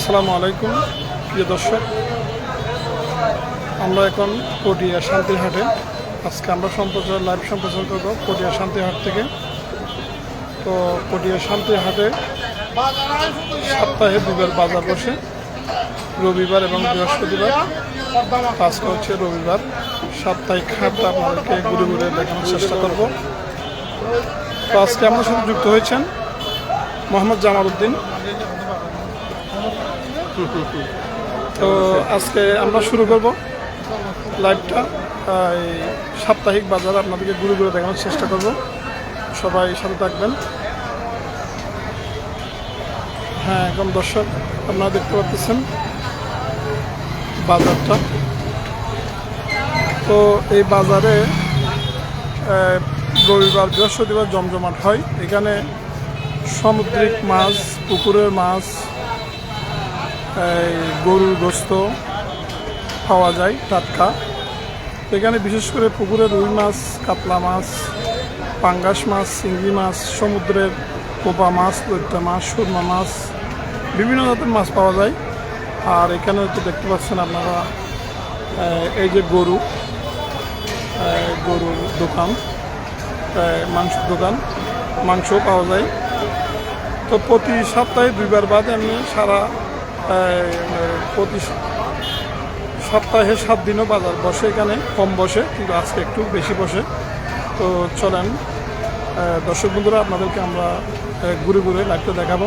আসসালামু আলাইকুম, প্রিয় দর্শক। আমরা এখন পটিয়া শান্তিহাটে। আজকে আমরা সম্প্রচার, লাইভ সম্প্রচার করব পটিয়া শান্তিহাট থেকে। তো পটিয়া শান্তিহাটে সপ্তাহে দুবার বাজার বসে। রবিবার এবং বৃহস্পতিবার। আজকে হচ্ছে রবিবার। সাপ্তাহিক হাটটা আপনাদেরকে ঘুরে ঘুরে দেখানোর চেষ্টা করব। তো আজকে আমার সাথে যুক্ত হয়েছেন মোহাম্মদ জামাল উদ্দিন। তো আজকে আমরা শুরু করব লাইভটা এই সাপ্তাহিক বাজার আপনাদেরকে ঘুরে ঘুরে দেখানোর চেষ্টা করব। সবাই সাথে থাকবেন। হ্যাঁ এখন দর্শক, আপনারা দেখতে পাচ্ছেন বাজারটা। তো এই বাজারে রবিবার, বৃহস্পতিবার জমজমাট হয়। এখানে সামুদ্রিক মাছ, পুকুরের মাছ গরুর গোস্ত পাওয়া যায়, টাটকা। এখানে বিশেষ করে পুকুরের রুই মাছ, কাতলা মাছ, পাঙ্গাস মাছ, চিংড়ি মাছ, সমুদ্রের কোপা মাছ দৈত্যা মাছ, সুরমা মাছ, বিভিন্ন জাতের মাছ পাওয়া যায়। আর এখানে তো দেখতে পাচ্ছেন আপনারা, এই যে গরু গরুর দোকান মাংসের দোকান মাংস পাওয়া যায়। তো প্রতি সপ্তাহে দুইবার বাদে আমি সারা প্রতি সপ্তাহে সাত দিনও বাজার বসে এখানে, কম বসে, কিন্তু আজকে একটু বেশি বসে। তো চলেন দর্শক বন্ধুরা, আপনাদেরকে আমরা ঘুরে ঘুরে লাইভটা দেখাবো।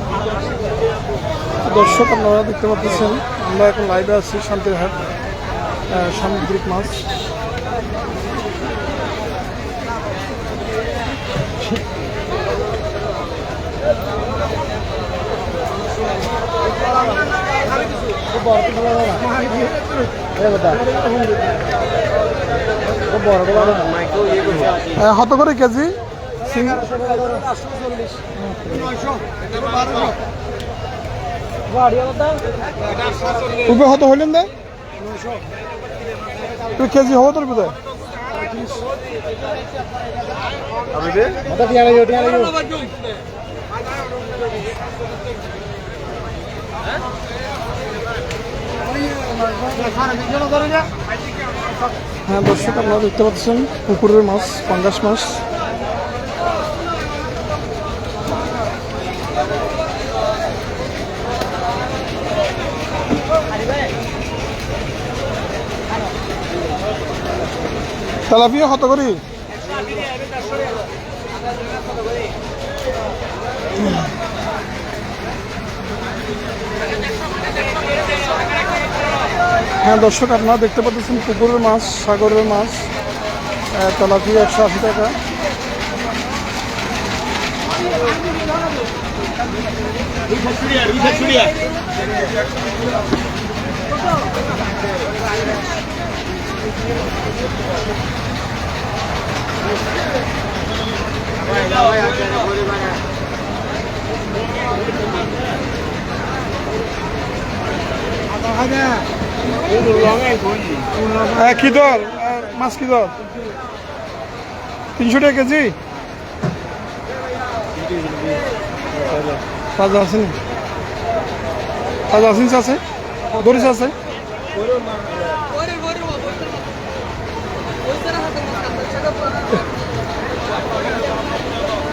দর্শক আপনারা দেখতে পাচ্ছেন আমরা এখন লাইভে আছি শান্তিরহাট আহ, সামুদ্রিক মাছ। আহ, কত করে কেজি? সিং- উপরে কত হইলেন দে তুই কেজি হব তোর কোথায় হ্যাঁ দর্শক আপনারা দেখতে পাচ্ছেন পুকুরের মাছ পাঙ্গাস মাছ তেলাপিয়া কত হ্যাঁ দর্শক আপনারা দেখতে পাচ্ছেন পুকুরের মাছ, সাগরের মাছ তেলাপিয়া একশো আশি টাকা। হ্যাঁ কি দর মাছ কি দর তিনশো টাকা কেজি? তাজা আছে তাজা আছে আছে দরিস আছে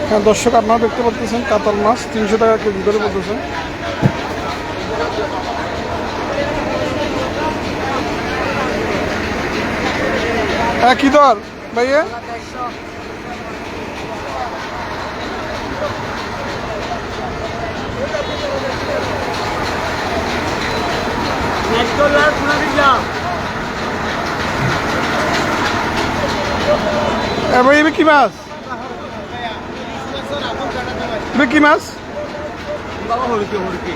হ্যাঁ দর্শক, আপনারা দেখতে পাচ্ছেন কাতাল মাছ, তিনশো টাকা কেজি করে বলতেছেন হ্যাঁ কি দর ভাইয়া? হ্যাঁ, এবার কি মাছ? এবার কি মাছ? বাবা হরকি হরকি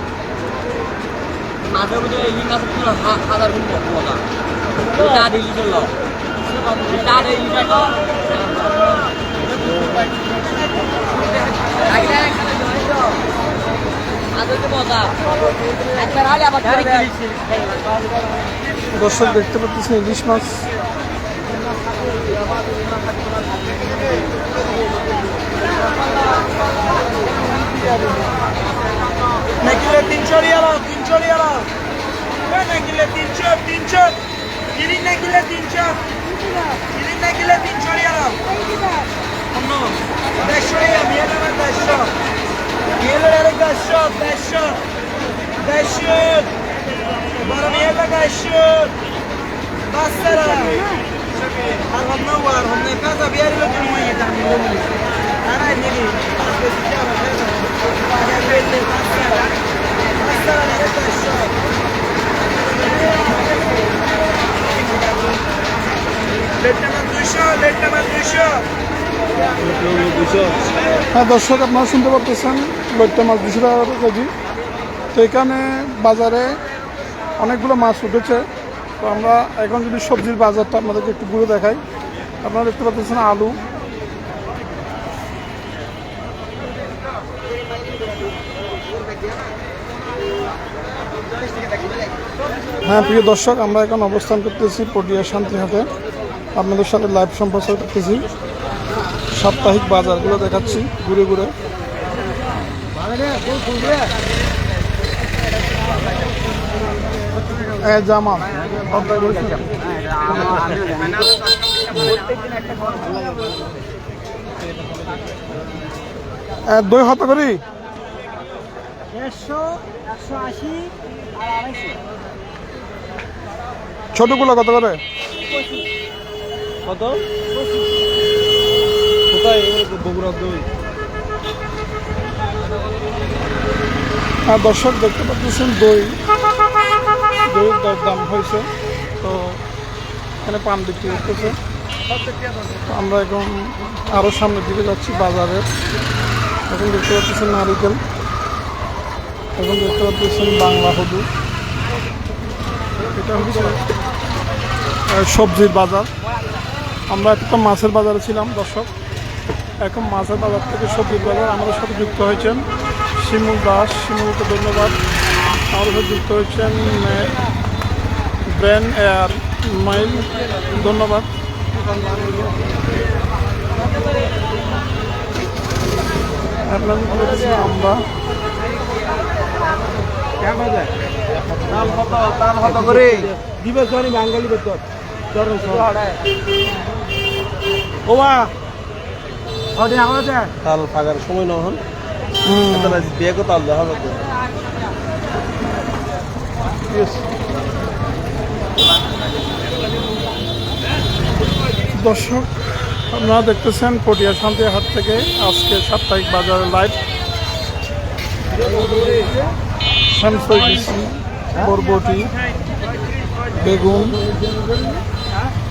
মাছের মধ্যে এই মাছের পুরো হাজার গুণ মজা চা দিলি চলল চা দিলি চলল মজা একবার হলে আবার দর্শক দেখতে পাচ্ছেন ইলিশ মাছ। নাকিলে তিনশো রিয়াল তিনশো রিয়াল নাকিলে তিনশো তিনশো কিরিন নাকিলে তিনশো কিরিন নাকিলে তিনশো রিয়াল অন্য দেড়শো রিয়াল মিয়ালের দেড়শো মিয়ালের দেড়শো দেড়শো দেড়শো বড় মিয়ালের দেড়শো বাসারা আর হম না আর হম না কাজা বিয়ারি লোক হ্যাঁ দর্শক, আপনারা শুনতে পারতেছেন লইট্টা মাছ দুশো টাকা কেজি। তো এখানে বাজারে অনেকগুলো মাছ উঠেছে। তো আমরা এখন যদি সবজির বাজারটা আপনাদেরকে একটু ঘুরে দেখাই। আপনারা দেখতে পাচ্ছেন আলু হ্যাঁ প্রিয় দর্শক, আমরা এখন অবস্থান করতেছি পটিয়া শান্তিহাটে। আপনাদের সাথে লাইভ সম্প্রচার করতেছি। সাপ্তাহিক বাজারগুলো দেখাচ্ছি ঘুরে ঘুরে। জামা দই হত করি? দেড়শো, একশো আশি আর আড়াইশো। ছোটগুলো কত করে? কত? হ্যাঁ দর্শক দেখতে পাচ্ছেন দই। দইয়ের দর দাম হয়েছে। তো এখানে পান বিক্রি করতেছে আমরা এখন আরও সামনের দিকে যাচ্ছি বাজারে। এখন দেখতে পাচ্ছেন নারিকেল। এখন দেখতে পাচ্ছেন বাংলা হদু এটা হচ্ছে সবজির বাজার। আমরা একটা মাছের বাজারে ছিলাম, দর্শক। এখন মাছের বাজার থেকে সবজির বাজার আমাদের সাথে যুক্ত হয়েছেন শিমুল দাস। শিমুলকে ধন্যবাদ। আমাদের সাথে যুক্ত হয়েছেন ব্রেন এয়ার মাইল। ধন্যবাদ। আমরা ধরে বাঙালি বেতন ধরুন ওমা। হদিন আমার আছে তাল সময় না হন। বিয়ে কো তাল দেখা যাবে দর্শক আপনারা দেখতেছেন পটিয়া শান্তি হাট থেকে আজকে সাপ্তাহিক বাজারের লাইভ বরবটি বেগুন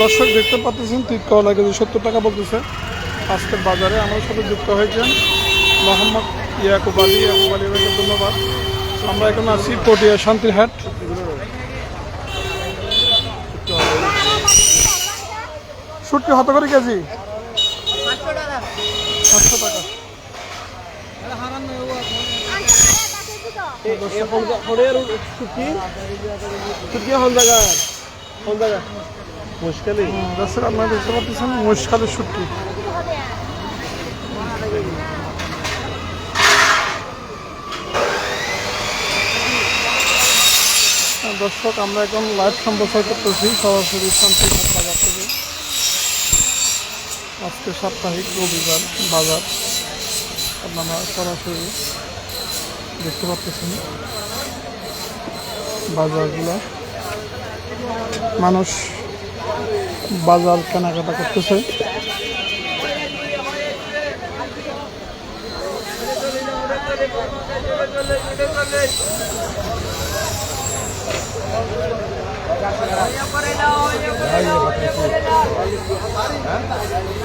দর্শক দেখতে পাচ্ছেন তিত করলা কেজি সত্তর টাকা বলতেছে আজকের বাজারে আমার সাথে যুক্ত হয়েছেন মোহাম্মদ ইয়াকুব আলী ইয়াকুব আলী ধন্যবাদ আমরা এখন আছি পটিয়া শান্তির হাট শুটকি হত করে কেজি? পাঁচশো টাকা। শুটকি দর্শক আমরা এখন লাইভ সম্প্রচার করতেছি সরাসরি শান্তি বাজার থেকে। আজকে সাপ্তাহিক রবিবার বাজার। আপনারা সরাসরি দেখতে পাচ্ছেন বাজারগুলো। মানুষ বাজার কেনাকাটা করতেছে।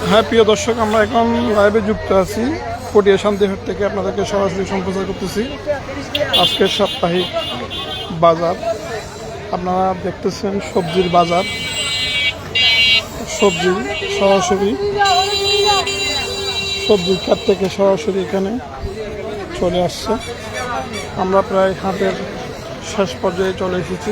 হ্যাঁ প্রিয় দর্শক, আমরা এখন লাইভে যুক্ত আছি। পটিয়া শান্তিহাট থেকে আপনাদেরকে সরাসরি সম্প্রচার করতেছি। আজকের সাপ্তাহিক বাজার। আপনারা দেখতেছেন সবজির বাজার। সবজি সরাসরি সবজির খাত থেকে সরাসরি এখানে চলে আসছে। আমরা প্রায় হাটের শেষ পর্যায়ে চলে এসেছি।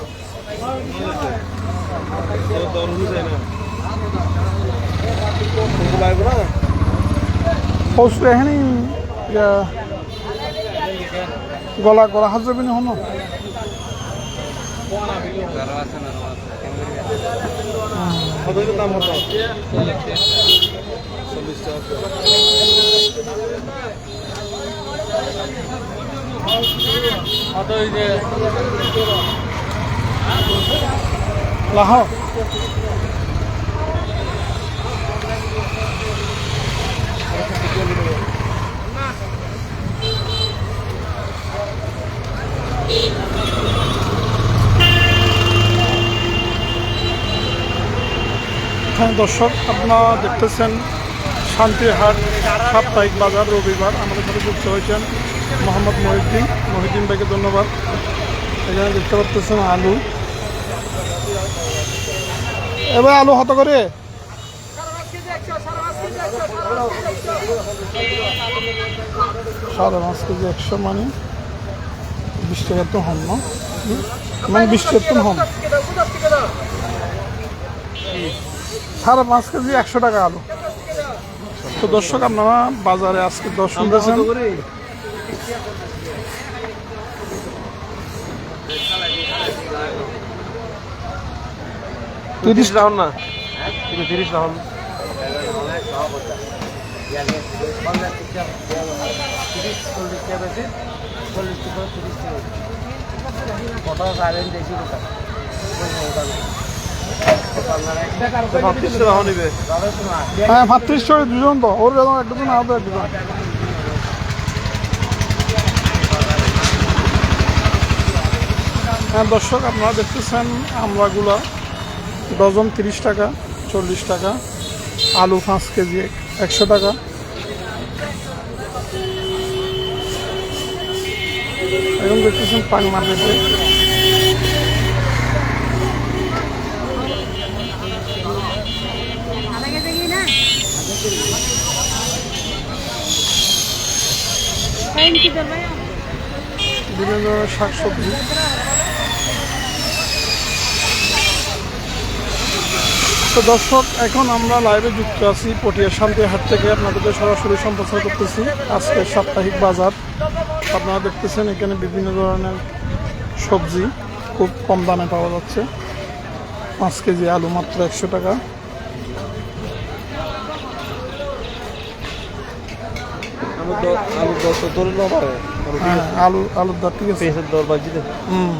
এখানে গলা গলা হাত যাবি হনো দাম কত লাহ দর্শক, আপনারা দেখতেছেন শান্তিহাট সাপ্তাহিক বাজার, রবিবার। আমাদের সাথে যুক্ত হয়েছেন মোহাম্মদ মহিউদ্দিন। মহিউদ্দিন ভাইকে ধন্যবাদ। এখানে দেখতে পাচ্ছেন আলু। এবার আলু হত করে? সাড়ে পাঁচ কেজি একশো মানে। বিশ টাকার তো হন না? মানে বিশ টাকার তো হন সাড়ে পাঁচ কেজি একশো টাকা আলু। তো দর্শক আপনারা বাজারে আজকে দশ শুনতেছেন তিরিশ রাউন্ড না। তিরিশ রাউন্ড। হ্যাঁ ছড়ে দুজন তো। ওর বেতন এক দুজন আর এক দুজন হ্যাঁ দর্শক আপনারা দেখতেছেন আমরাগুলা ডজন তিরিশ টাকা, চল্লিশ টাকা, আলু পাঁচ কেজি একশো টাকা। এখন দেখতেছেন পান মার্কেটে। বিভিন্ন ধরনের শাকসবজি। তো দর্শক এখন আমরা লাইভে যুক্ত আছি পটিয়া শান্তি হাট থেকে। আপনাদেরকে সরাসরি সম্প্রচার করতেছি। আজকে সাপ্তাহিক বাজার। আপনারা দেখতেছেন এখানে বিভিন্ন ধরনের সবজি খুব কম দামে পাওয়া যাচ্ছে। পাঁচ কেজি আলু মাত্র একশো টাকা। আলু হ্যাঁ। আলু আলুর দাম ঠিক আছে। দর হুম।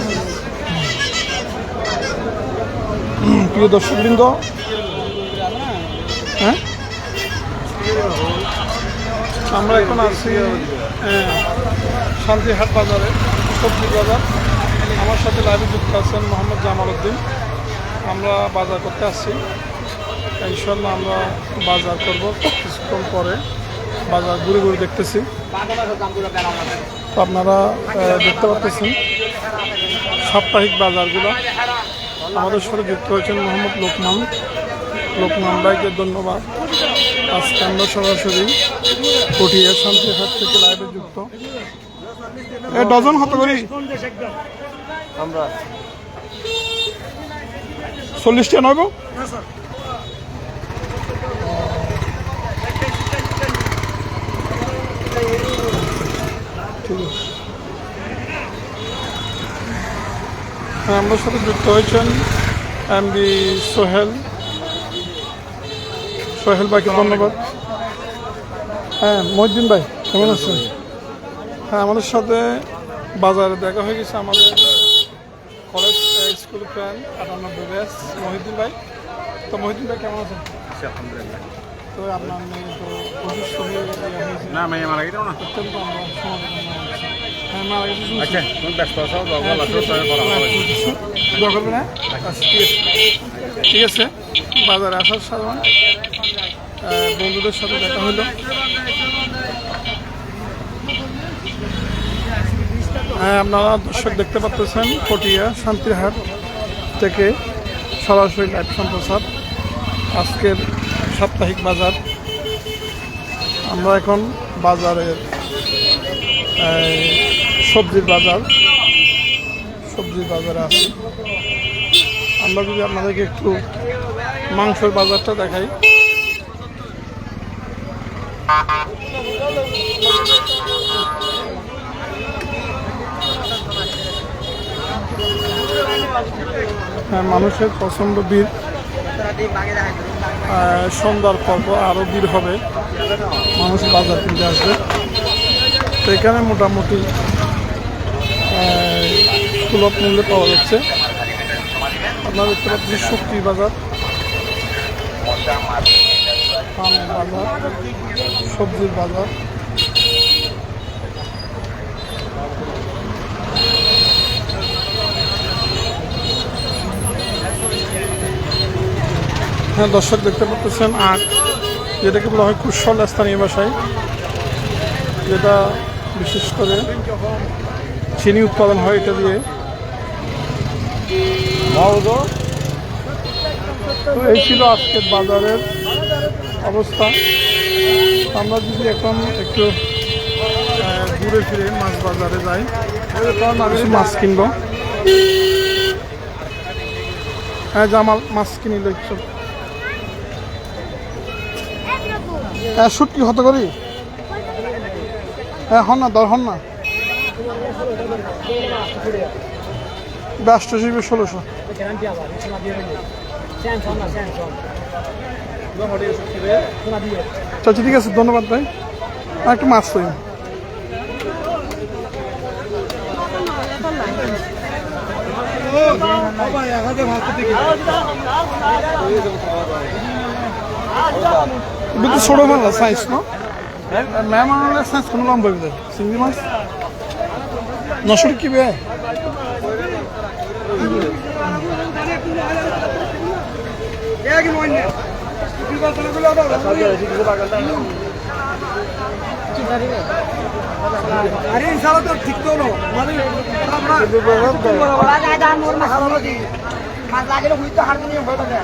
প্রিয় দর্শকবৃন্দ। হ্যাঁ? আমরা এখন আছি শান্তিহাট বাজারে, সবজি বাজার। আমার সাথে লাইভে যুক্ত আছেন মোহাম্মদ জামাল উদ্দিন। আমরা বাজার করতে আসছি। ইনশাল্লাহ আমরা বাজার করব কিছুক্ষণ পরে। বাজার ঘুরে ঘুরে দেখতেছি। আপনারা দেখতে পাচ্ছেন সাপ্তাহিক বাজারগুলো। আমাদের সাথে যুক্ত হয়েছেন মোহাম্মদ লোকমান। লোকমান ভাইকে ধন্যবাদ। আজকে আমরা সরাসরি পটিয়া শান্তিহাট থেকে লাইভে যুক্ত। এ ডজন কত করি? আমরা চল্লিশটা নব ঠিক আছে। আমার সাথে যুক্ত হয়েছেন এম বি সোহেল। সোহেল ভাইকে ধন্যবাদ। হ্যাঁ মহিদ্দিন ভাই কেমন আছেন? হ্যাঁ আমাদের সাথে বাজারে দেখা হয়ে গেছে আমাদের কলেজ স্কুল ফ্রেন্ড আটানব্বই ব্যাস মহিউদ্দিন ভাই। তো মহিউদ্দিন ভাই কেমন আছেন? তো আপনার মেয়ে তো অসুস্থ হয়ে না মেয়ে মারা গেছে। না অত্যন্ত আমরা আচ্ছা তুমি ব্যস্ত আছো হ্যাঁ, আছো ঠিক আছে। করা হবে ঠিক। বাজারে আসার সাধারণ বন্ধুদের সাথে দেখা হলো। হ্যাঁ আপনারা দর্শক দেখতে পাচ্ছেন পটিয়া শান্তিরহাট থেকে সরাসরি লাইভ সম্প্রচার। আজকের সাপ্তাহিক বাজার। আমরা এখন বাজারের সবজির বাজার। সবজির বাজারে আছে। আমরা যদি আপনাদেরকে একটু মাংসের বাজারটা দেখাই। হ্যাঁ মানুষের পছন্দ বীর। সন্ধ্যার পর্ব আরও বীর হবে। মানুষ বাজার কিনতে আসবে। তো এখানে মোটামুটি সুলভ মূল্যে পাওয়া যাচ্ছে। আপনারা দেখতে পাচ্ছেন শক্তি বাজার বাজার, সবজির বাজার। হ্যাঁ দর্শক দেখতে পাচ্ছেন আখ যেটাকে বলা হয় কুশল স্থানীয় ভাষায়, যেটা বিশেষ করে চিনি উৎপাদন হয় এটা দিয়ে। তো এই ছিল আজকের বাজারের অবস্থা। আমরা যদি এখন একটু ঘুরে ফিরে মাছ বাজারে যাই মাছ কিনবো। হ্যাঁ জামাল মাছ কিনিল একটু হ্যাঁ শুটকি হত করি? হ্যাঁ হন না দর হন না। ব্যস্ত শিল্পে ষোলোশো। আচ্ছা ঠিক আছে ধন্যবাদ ভাই। আর একটু মাছ তৈরি ছোট মাল সাইজ ন ম্যাম সাইজ কোনো লম্বা চিংড়ি মাছ? নশো কি বে? আরে ইনশাআল্লাহ তো ঠিক তো হলো। মানে মাছ লাগলে হুইতো হার নিয়ে হয়ে থাকে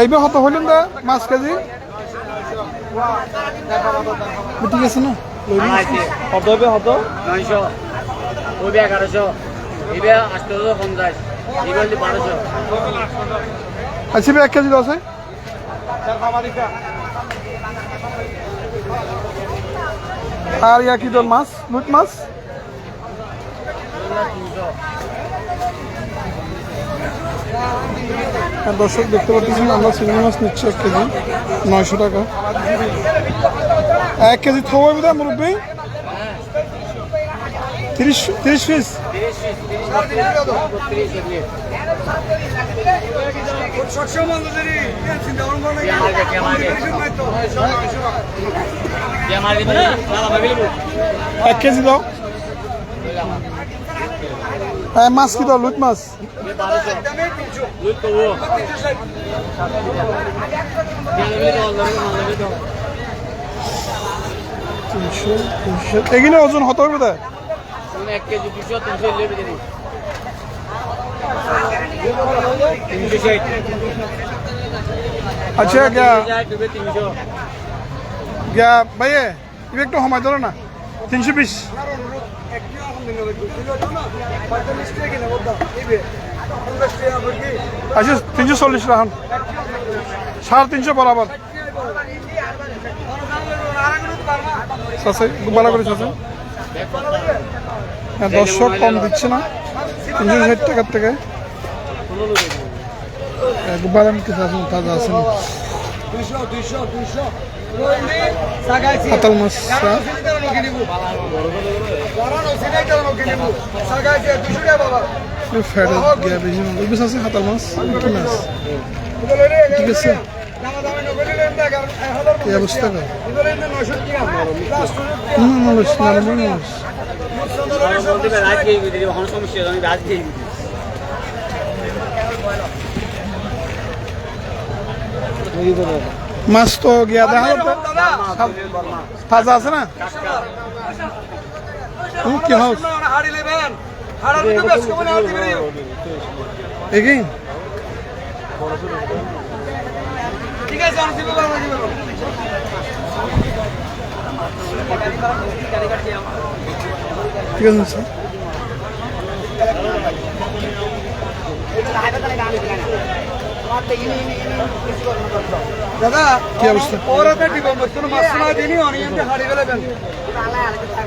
এইবার হত হইলেন দা? পাঁচ কেজি? ঠিক আছে না? কত হবে কত? নয়শো ওইবে এগারোশো। এইবে আটশো পঞ্চাশ। এইবে হচ্ছে বারোশো। আচ্ছা এক কেজি আছে আর ইয়া কি মাছ? লুট মাছ? হ্যাঁ, দর্শক দেখতে পাচ্ছেন আমরা চিংড়ি মাছ নিচ্ছি এক কেজি নয়শো টাকা। এক কেজি থাকবে বোধ মুরব্বী? তিরিশ তিরিশ পিস? এক কেজি দাও। হ্যাঁ মাছ কি দাও, লুট মাছ? এখানে ওজন হতে হবে ষাট আচ্ছা গা ডুবে তিনশো গা ভাইয়ে একটু সময় ধরো না। তিনশো বিশ। আচ্ছা তিনশো চল্লিশ রাখুন সাড়ে তিনশো বরাবর। বালা করে চাষে হ্যাঁ দর্শক কম দিচ্ছে না। তিনশো ষাট টাকার থেকে। একবার আমি কিছু আছেন তাজা ফ্যাটের মাছ আছে কাতাল মাছ কি মাছ? ঠিক আছে। এই অবস্থা হুম মানুষ নরমাল মানুষ সমস্যা মাছ তো গিয়া দেখা যাবে আছে না? কি হাউস এগিন ঠিক আছে দাদা কি অবস্থা? ওরাতে দিব কোনো মাছ না দিনি অনিয়ন্ত্রণ হারিয়ে ফেলেবেন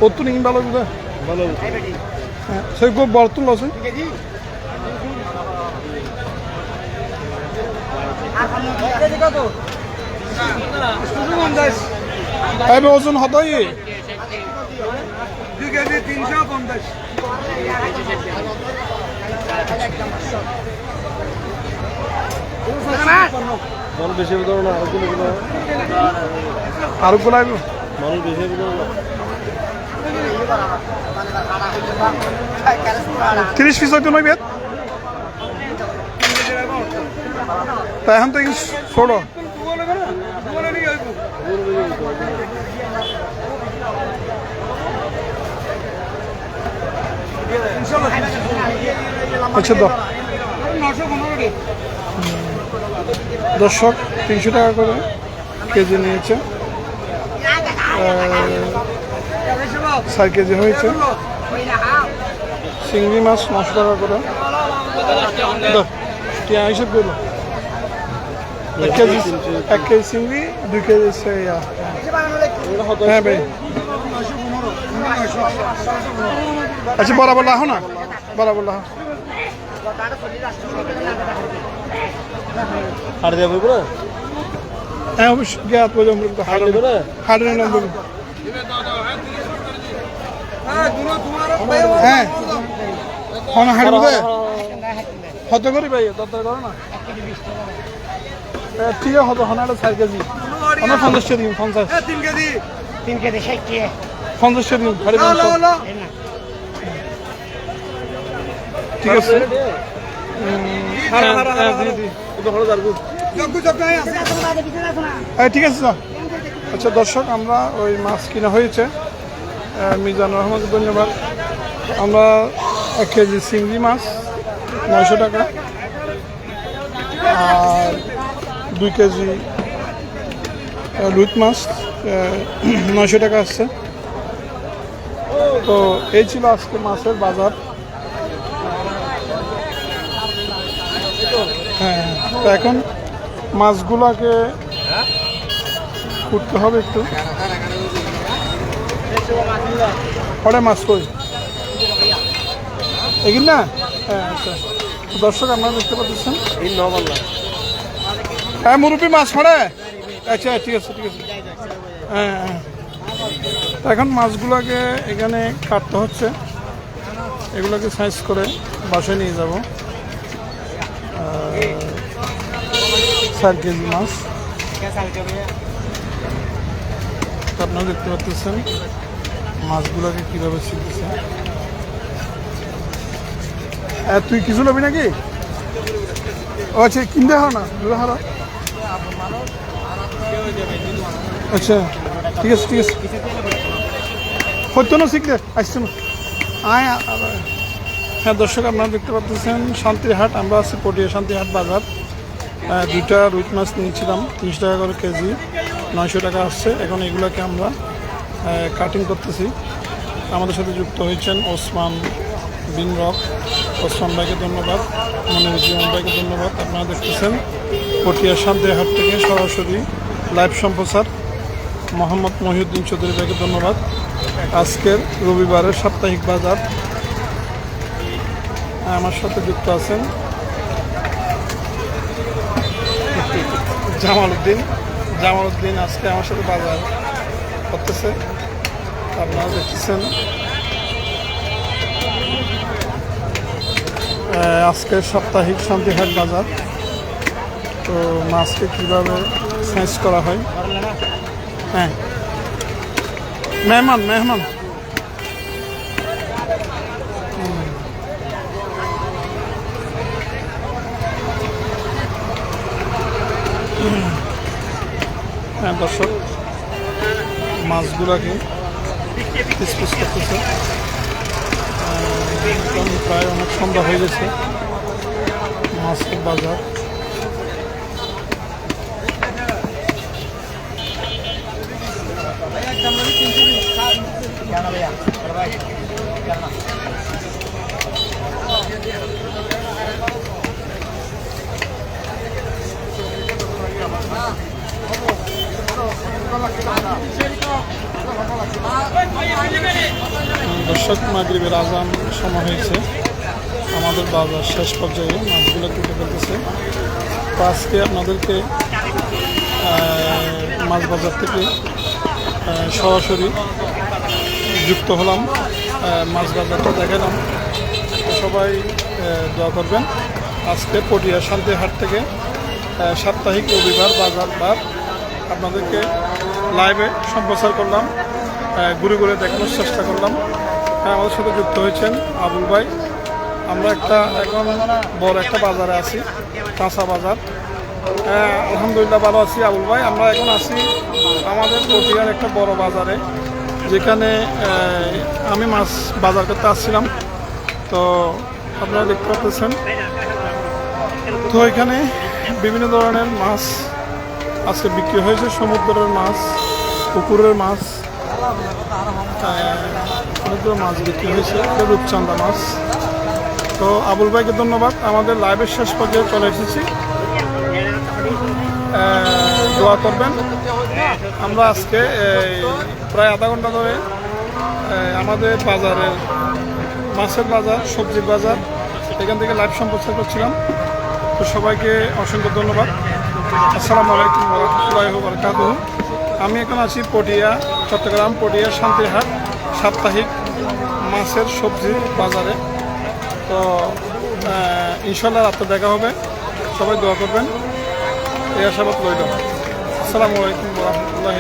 ওর তো নিন ভালো বুঝা হ্যাঁ সেই শুধু পঞ্চাশ এবার ওজন হতই দুই কেজি তিনশো পঞ্চাশ। মানুষ বেশি বিতরণ না আরও কিলো কিলো আর আইব মানুষ বেশি বিতরণ না তিরিশ পিস হয়তো নয় বেদ তা এখন তো আসব আচ্ছা দাও নশো পনেরো দর্শক, তিনশো টাকা করে কেজি নিয়েছে। চার কেজি হয়েছে। চিংড়ি মাছ নশো টাকা করে। হিসেব করল এক কেজি এক কেজি চিংড়ি, দুই কেজি। হ্যাঁ ভাই। আচ্ছা বরাবর লাহো না? বরাবর লাহো হাট দেওয়া বলব না হ্যাঁ অবশ্যই জ্ঞাত পর্যন্ত হাট দেবো না হাটের নম্বর হ্যাঁ দুনো তোমার হ্যাঁ হন হাট বুঝে হত করি ভাই তত করো না এ, ঠিক আছে হতো হনাটা চার কেজি আমরা পঞ্চাশ টাকা দিন পঞ্চাশ তিন কেজি তিন কেজি ষাট টাকা পঞ্চাশ টাকা দিন হাড়ি লো লো লো ঠিক আছে হ্যাঁ, ঠিক আছে স্যার। আচ্ছা দর্শক আমরা ওই মাছ কিনা হয়েছে। মিজানুর রহমানকে ধন্যবাদ। আমরা এক কেজি চিংড়ি মাছ নয়শো টাকা। আর দুই কেজি আহ, মাছ নয়শো টাকা আসছে। তো এই ছিল আজকে মাছের বাজার। হ্যাঁ। তো এখন মাছগুলোকে ঘুরতে হবে একটু। পরে মাছ কই? এগিন না? হ্যাঁ আচ্ছা। দর্শক আপনারা দেখতে পাচ্ছেন? হ্যাঁ মুরব্বী মাছ পড়ে? আচ্ছা ঠিক আছে ঠিক আছে। হ্যাঁ হ্যাঁ। এখন মাছগুলোকে এখানে কাটতে হচ্ছে। এগুলোকে সাইজ করে বাসায় নিয়ে যাব। চার কেজি মাছ আপনারা দেখতে পাচ্ছেন মাছগুলোকে কীভাবে শিখতেছে তুই কিছু নেবি নাকি? ও আচ্ছা কিনতে হয় না দূরে হারা আচ্ছা ঠিক আছে ঠিক আছে। হইতো না শিখলে? আসছে না। আয় হ্যাঁ দর্শক, আপনারা দেখতে পাচ্ছেন শান্তিরহাট আমরা আছি পটিয়া শান্তিরহাট বাজার। দুইটা রুট মাছ নিয়েছিলাম তিনশো টাকা করে কেজি, নয়শো টাকা আসছে। এখন এগুলোকে আমরা কাটিং করতেছি। আমাদের সাথে যুক্ত হয়েছেন ওসমান বিন রক ওসমান ভাইকে ধন্যবাদ মনিরুজ্জামান ভাইকে ধন্যবাদ। আপনারা দেখতেছেন, পটিয়া শান্তিরহাট থেকে সরাসরি লাইভ সম্প্রচার। মোহাম্মদ মহিউদ্দিন চৌধুরী ভাইকে ধন্যবাদ। আজকের রবিবারের সাপ্তাহিক বাজার। আমার সাথে যুক্ত আছেন জামাল উদ্দিন জামাল উদ্দিন আজকে আমার সাথে বাজার করতেছে। আপনারা দেখতেছেন। আজকের সাপ্তাহিক শান্তিহাট বাজার। তো মাছকে কীভাবে সাইজ করা হয়? হ্যাঁ। মেহমান মেহমান। দর্শক মাছগুলাকে পিস পিস করতেছে প্রায় অনেক সন্ধ্যা হয়ে গেছে। মাছের বাজার দর্শক, মাগরিবের আজান সময় হয়েছে। আমাদের বাজার শেষ পর্যায়ে মাছগুলো কেটে ফেলতেছে তো আজকে আপনাদেরকে মাছ বাজার থেকে সরাসরি যুক্ত হলাম। মাছ বাজারটা দেখালাম। সবাই দোয়া করবেন। আজকে পটিয়া শান্তিহাট থেকে সাপ্তাহিক রবিবার বাজার বার। আপনাদেরকে লাইভে সম্প্রচার করলাম। ঘুরে ঘুরে দেখানোর চেষ্টা করলাম। হ্যাঁ, আমাদের সাথে যুক্ত হয়েছেন আবুল ভাই। আমরা একটা এখন বড় একটা বাজারে আছি কাঁচা বাজার। হ্যাঁ আলহামদুলিল্লাহ ভালো আছি আবুল ভাই। আমরা এখন আছি আমাদের পটিয়ার একটা বড় বাজারে যেখানে আমি মাছ বাজার করতে আসছিলাম। তো আপনারা দেখতে পাচ্ছেন। তো এখানে বিভিন্ন ধরনের মাছ আজকে বিক্রি হয়েছে সমুদ্রের মাছ, পুকুরের মাছ অনেকগুলো মাছ বিক্রি হয়েছে রূপচান্দা মাছ। তো আবুল ভাইকে ধন্যবাদ, আমাদের লাইভের শেষ পর্যায়ে চলে এসেছি। দোয়া করবেন। আমরা আজকে প্রায় আধা ঘণ্টা ধরে আমাদের বাজারের, মাছের বাজার, সবজির বাজার, এখান থেকে লাইভ সম্প্রচার করছিলাম। তো সবাইকে অসংখ্য ধন্যবাদ। আসসালামু আলাইকুম রহমতুল্লাহ বরকাত আমি এখন আছি পটিয়া, চট্টগ্রাম পটিয়া শান্তিহাট সাপ্তাহিক মাছের সবজি বাজারে। তো ইনশাল্লাহ রাত্রে দেখা হবে। সবাই দোয়া করবেন। এই আশাবাদ রইল। আসসালামু আলাইকুম রহমতুল্লাহ